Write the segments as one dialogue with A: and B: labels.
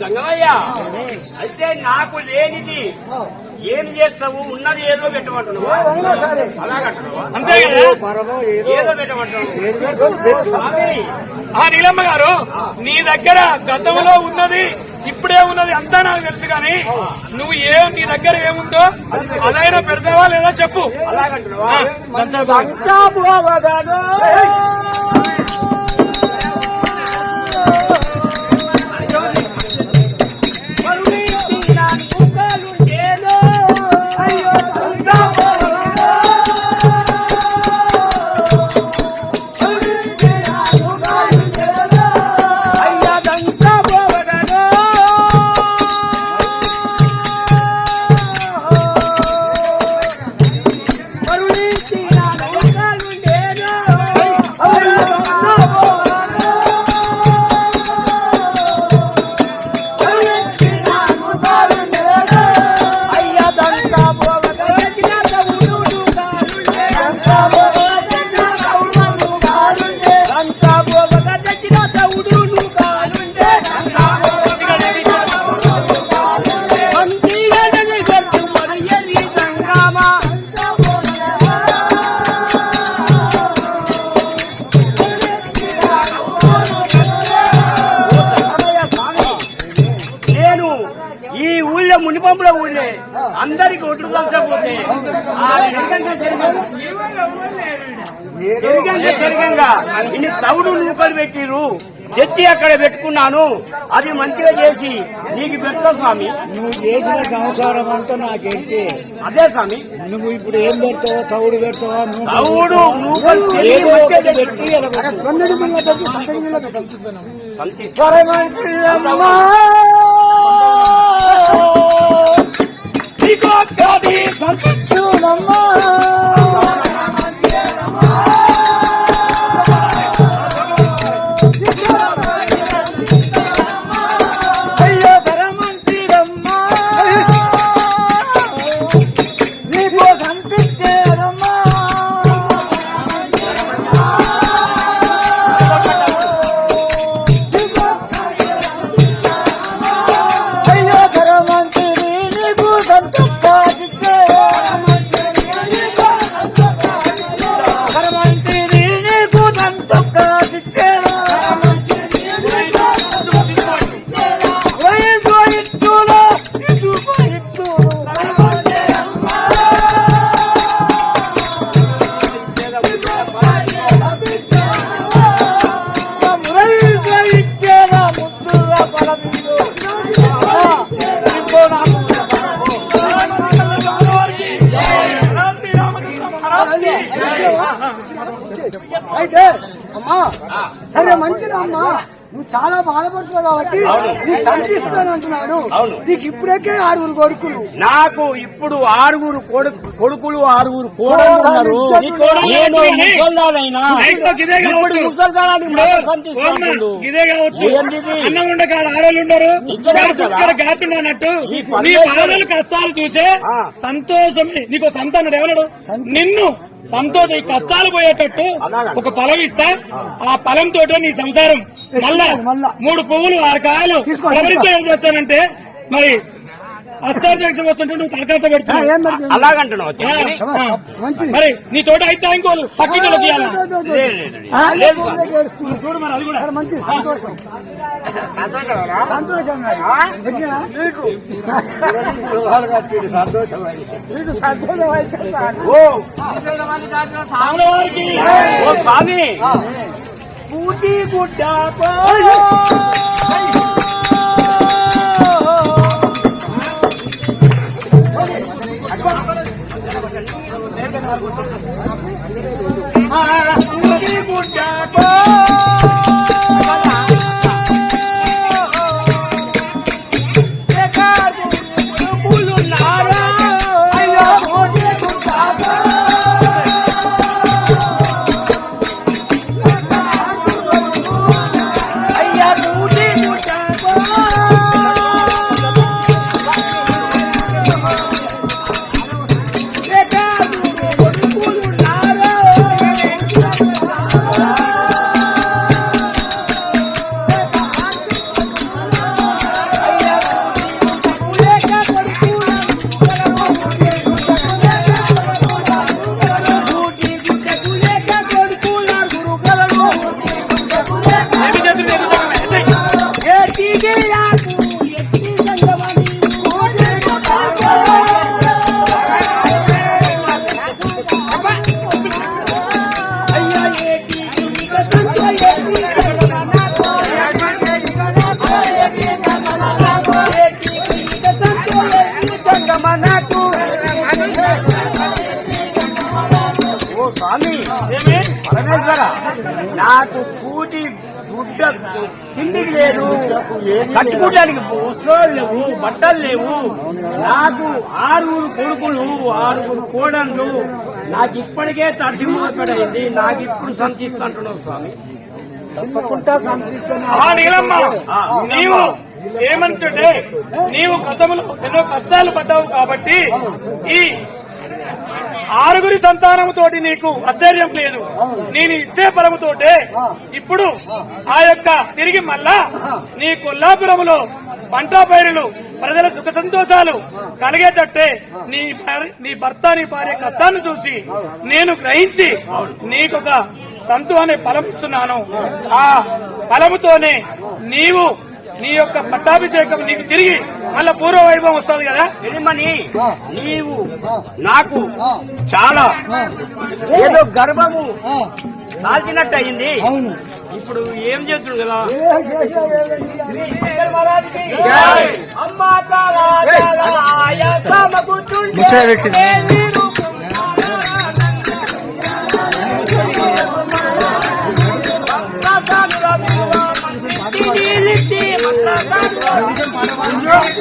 A: గంగవయ్య అయితే నాకు లేనిది ఏం చేస్తావు? ఉన్నది ఏదో పెట్టమంటున్నావు? అలాగంటున్నావా?
B: అంతే కదా?
A: ఏదో పెట్టమంటున్నావు.
B: నీలమ్మ గారు నీ దగ్గర గతంలో ఉన్నది ఇప్పుడే ఉన్నది అంతా నాకు తెలుసు కానీ నువ్వు ఏం నీ దగ్గర ఏముందో అదైనా పెడతావా లేదా చెప్పు?
A: అలాగంటున్నావా? జరగంగా ఇన్ని తవుడు నూకలు పెట్టిరు ఎత్తి అక్కడ పెట్టుకున్నాను అది మంచిగా చేసి నీకు పెడతా స్వామి
C: నువ్వు చేసిన సంసారం అంతా నాకేంటి
A: అదే స్వామి
C: నువ్వు ఇప్పుడు ఏం పెడతావో తవుడు పెడతావా
A: తవుడు
C: పెట్టి అలా
D: సరే మంచిది అమ్మా నువ్వు చాలా బాధపడుతున్నావు కాబట్టి నీకు సంతిస్తాను అంటున్నాడు. నీకు ఇప్పుడేకే ఆరుగురు కొడుకులు.
A: నాకు ఇప్పుడు ఆరుగురు కొడుకు కొడుకులు ఆరుగురు కోడలు ఉన్నారు.
B: నీ కోడలు
A: నేను
B: కానీ
A: ముసల్దానైనా.
B: లైఫ్లో ఇదే
A: ఇప్పుడు
B: కావచ్చు.
A: ముసల్దానాన్ని
B: ఇప్పుడు
A: మాత్రం సంతిస్తాను.
B: ఇదే కావచ్చు
A: ఏంటిది?
B: అన్నం ఉండే కాడ ఆడోళ్ళు ఉండరు. నీ బాధలు కష్టాలు చూసే. సంతోషం. నీకు సంతానం ఎవడు నిన్ను. సంతోషం ఈ కష్టాలు పోయేటట్టు. ఒక ఫలం ఇస్తా ఆ ఫలం తోటే నీ సంసారం మళ్ళా. మూడు పువ్వులు ఆరు కాయలు ఏం చేస్తానంటే మరి వస్తుంటే నువ్వు పెడుతున్నావు?
A: అలాగంటున్నావు
B: మరి నీ తోట అయితే ఇంకోలు పక్కింటి తీయాలా
A: లేదు, లేదు, లేదు.
D: ఆ,
A: లేదు
D: లేకపోతే
A: స్వామి.
D: ఏడుస్తుంది.
B: చూడు మరి అది కూడా.
D: సరే, మంచిది. సంతోషం.
A: స్వామి.
B: పూటి గుడ్డ ஆ
A: పరమేశ్వర నాకు కూటి గుడ్డ తిండికి లేదు. కట్టుకోవడానికి వస్త్రాలు లేవు బట్టలు లేవు. నాకు ఆరుగురు కొడుకులు ఆరుగురు కోడళ్ళు. నాకు ఇప్పటికే తడ్డిమోకడైంది నాకు ఇప్పుడు సంతిస్తుంటున్నావు స్వామి.
D: తప్పకుండా
B: నీవు ఏమంటుంటే నీవు గతంలో ఎన్నో కష్టాలు పడ్డావు కాబట్టి ఈ ఆరుగురి సంతానముతోటి నీకు ఆశ్చర్యం లేదు. నేను ఇచ్చే పరముతోటే ఇప్పుడు ఆ. యొక్క తిరిగి మళ్ళా నీ కొల్లాపురములో పంట పైరులు ప్రజల సుఖ సంతోషాలు కలిగేటట్టే నీ నీ భర్త నీ భార్య కష్టాన్ని చూసి నేను గ్రహించి నీకొక సంతు అనే ఫలం ఇస్తున్నాను ఆ ఫలముతోనే నీవు నీ యొక్క పట్టాభిషేకం నీకు తిరిగి మళ్ళా పూర్వ వైభవం వస్తుంది కదా?
A: ఎనిమని నీవు నాకు చాలా ఏదో గర్వము దాల్చినట్టు అయింది.
D: అవును.
A: ఇప్పుడు ఏం చేస్తున్నాడు కదా. అమ్మా கொஞ்சம்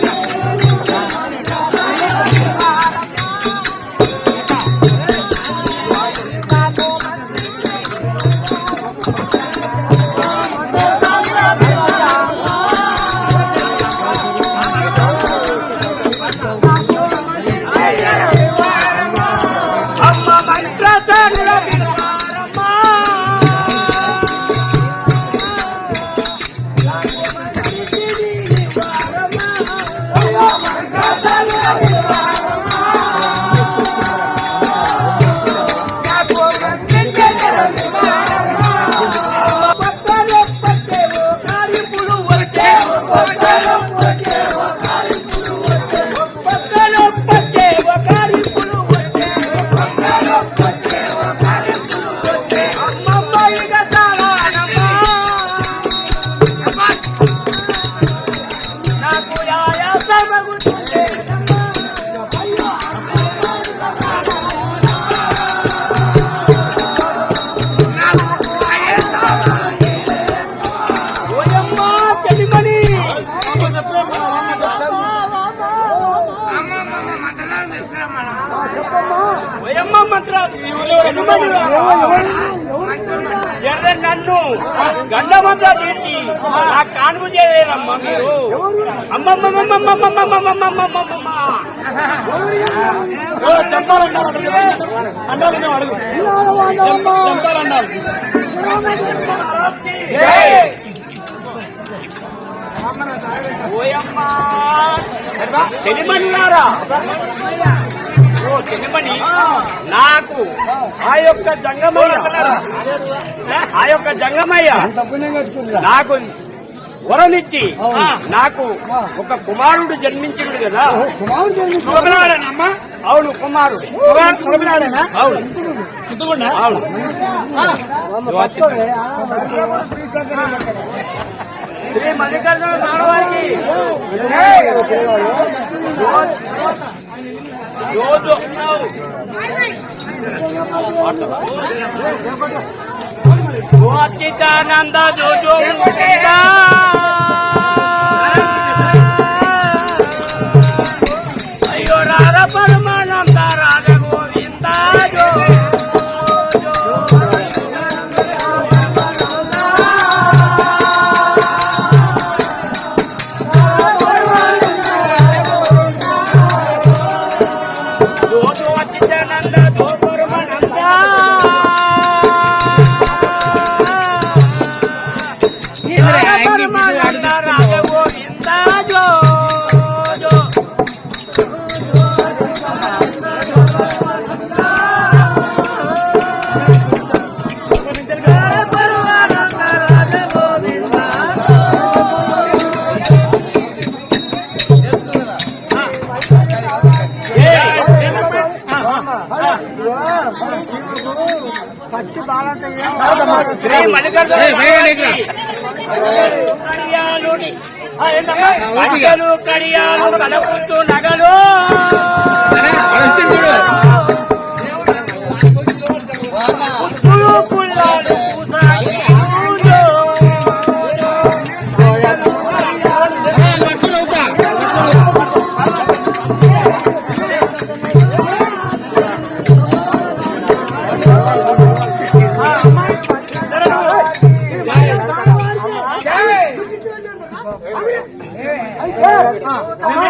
A: గండమంతా చేసి నా కానుగు చేయలేరమ్మా మీరు. చంపాలన్నారు ఓయమ్మా. తెలిమన్నారా ఓ చెలిమణి నాకు ఆ యొక్క జంగమయ్య. ఆ యొక్క జంగమయ్య. నాకు వరనిచ్చి నాకు ఒక కుమారుడు జన్మించిండు కదా.
D: కుమారుడు జన్మించాడు.
B: శుభనారాయణమ్మా.
A: అవును కుమారుడు.
B: శుభనారాయణ.
A: అవును. శ్రీ మల్లికార్జున చిదానంద జోజో అయ్యో
D: రారా పరమ
A: శ్రీ మల్లికార్జున కడియాలు నగలు పుల్లాలు
C: అయితే అమ్మా,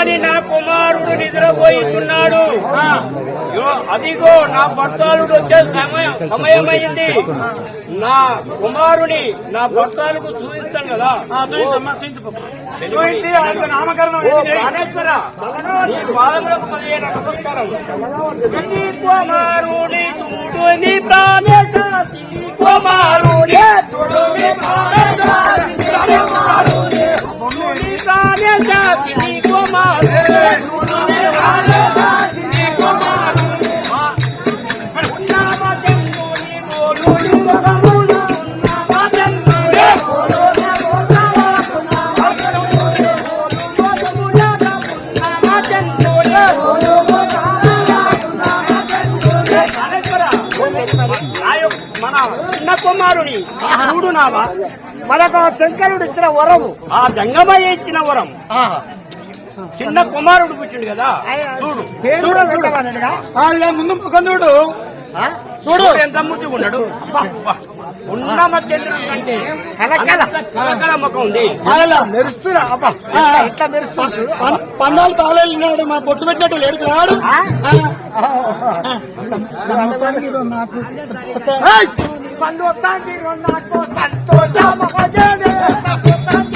A: చెలిమణి నా కుమారుడు నిద్రపోయిస్తున్నాడు అదిగో నా భర్తాలుడు వచ్చే సమయం సమయమైంది. నా కుమారుని నా భర్తాలకు చూపిస్తాను కదా.
B: చూపించి ఆయనకు నామకరణం
A: ఓ
B: ఏది చేయి.
A: ప్రాణేశ్వర, నీ పాదములకు పదిహేను నమస్కారం. నీ చిన్న కుమారుని చూడు నావా
C: మనకు ఆ శంకరుడు ఇచ్చిన వరము
A: ఆ గంగమయ్య ఇచ్చిన వరం చిన్న కుమారుడు పుట్టిండు కదా చూడు.
C: చూడు
B: ముందు ముఖందుడు
A: చూడు. ఎంత ముద్దుగా ఉన్నాడు.
C: కలకల.
A: కలకల ముఖం ఉంది.
C: మెరుస్తున్నా అబ్బా. ఇట్లా
B: పన్నాలు తాళాలు మన బొట్టు పెట్టినట్టు లేడు రాడు
A: కాళేశ్వర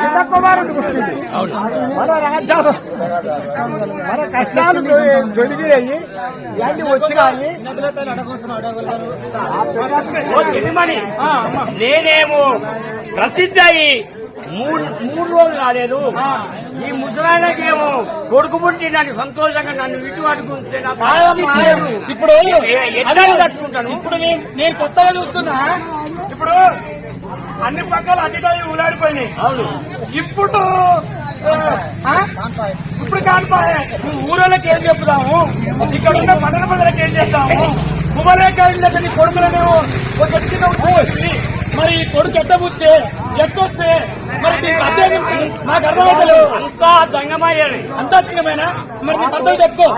C: చిన్న కుమారుడు మన మన కష్టాలు తొలగినాయి ఇవన్నీ
A: ఓ గిరిమణి నేనేమో ప్రసిద్ధ అయి మూడు మూడు రోజులు కాలేదు. ఈ ముసలాయనకేమో కొడుకు పుట్టినని సంతోషంగా నన్ను ఇటు అడుగుంటే నాకు
B: ఇప్పుడు
A: ఎట్లా
B: ఇప్పుడు నేను కొత్తగా చూస్తున్నా. ఇప్పుడు అన్ని పక్కల అడ్డిటాయి ఊలాడిపోయినాయి. ఇప్పుడు? ఇప్పుడు కానిపాయే. ఊరోళ్ళకి ఏం చెప్తాము ఇక్కడ ఉన్న పట్టణ ప్రజలకు ఏం చేస్తాము కుమరేకాయలకి నీ కొడుకులనేమో ఒక చెట్టు కింద మరి ఈ కొడుకు ఎట్టబుచ్చే ఎట్టొచ్చే? మరి నీకు అర్థం నాకు అర్థమవుతలేదు
A: అంతా దంగమయ్యాడు
B: అంతాత్మకమేనా మరి నీ అర్థం చెప్పుకో.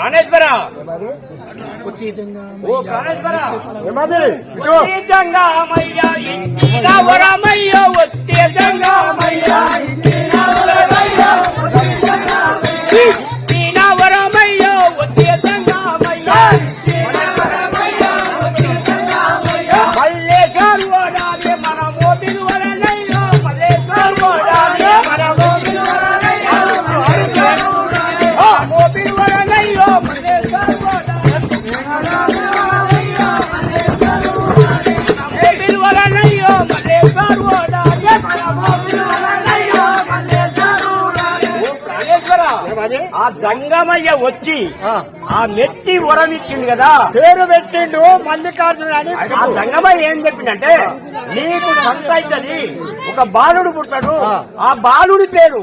A: ప్రాణేశ్వర ఓ ప్రాణేశ్వర వచ్చే జంగామయ్య ఇంటిన వరమయ్య వచ్చే జంగామయ్య ఆ జంగమయ్య వచ్చి ఆ. మెత్తి వరమిచ్చింది కదా.
C: పేరు పెట్టిండు మల్లికార్జున అని
A: ఆ జంగమయ్య ఏం చెప్పిందంటే నీకు సంత అవుతుంది ఒక బాలుడు పుట్టాడు ఆ. బాలుడి పేరు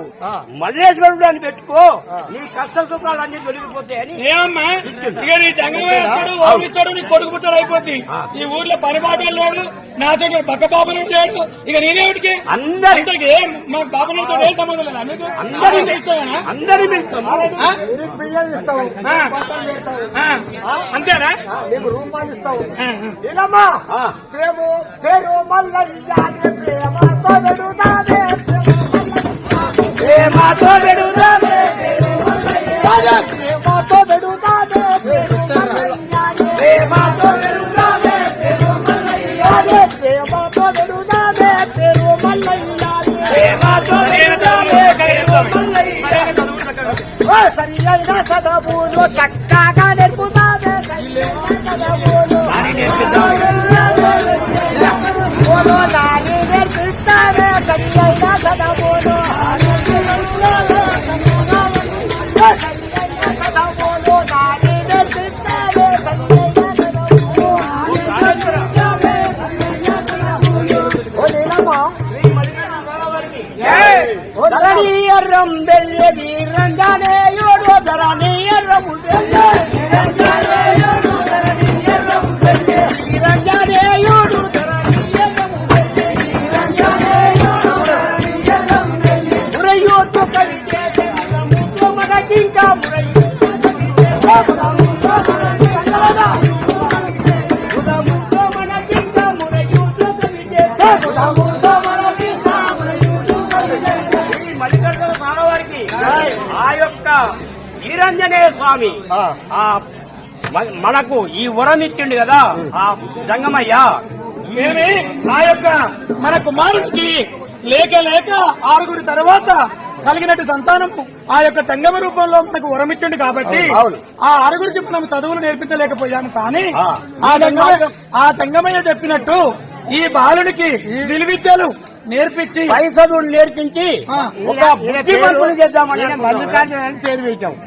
A: మల్లేశ్వరుడు అని పెట్టుకో. నీ కష్ట సుఖాలు అన్ని తొలగిపోతాయని
B: ఏమమ్మా ఇక నీ జంగమేస్తాడు ఓమిస్తాడు నీ కొడుకు పుట్టాడు అయిపోద్ది. ఈ ఊర్లో పని బాటలు లేడు నా దగ్గర పక్క బాబులు లేడు. ఇక నేనేమిటికి?
A: అందరి
B: ఇంతకీ మా బాబులతో ఏ సంబంధం లేదా
A: అందరి
B: అందరికీ?
A: అందరి.
B: అంతేనా?
C: రూపాయలు ఇస్తావు. పేరు అని ప్రేమతో పెడుతానే
A: ప్రేమతో పెడుదామే.
C: ప్రేమతో పెడుతానే
A: ప్రేమతో పెడుదామే.
C: ప్రేమతో పెడుతానే పేరు మల్లయ్య
A: ప్రేమతో పెడుదామే. మరేగా చదువు చక్కగా.
C: ఓ సరి
A: స్వామి ఆ మనకు ఈ వరం ఇచ్చిండు కదా ఆ జంగమయ్య
B: ఏమి ఆ యొక్క మన కుమారుడికి లేక లేక ఆరుగురి తర్వాత కలిగినట్టు సంతానము ఆ యొక్క జంగమ రూపంలో మనకు వరమిచ్చండి కాబట్టి. ఆ ఆరుగురికి మనం చదువులు నేర్పించలేకపోయాము కానీ
A: ఆ.
B: జంగమయ్య ఆ జంగమయ్య చెప్పినట్టు ఈ బాలుడికి విలువిద్యలు నేర్పించి
A: పై చదువులు నేర్పించి. ఒక బుద్ధిమంతులు చేద్దామని.
C: మల్లికార్జున అని పేరు పెట్టాం నేను హై స్కూల్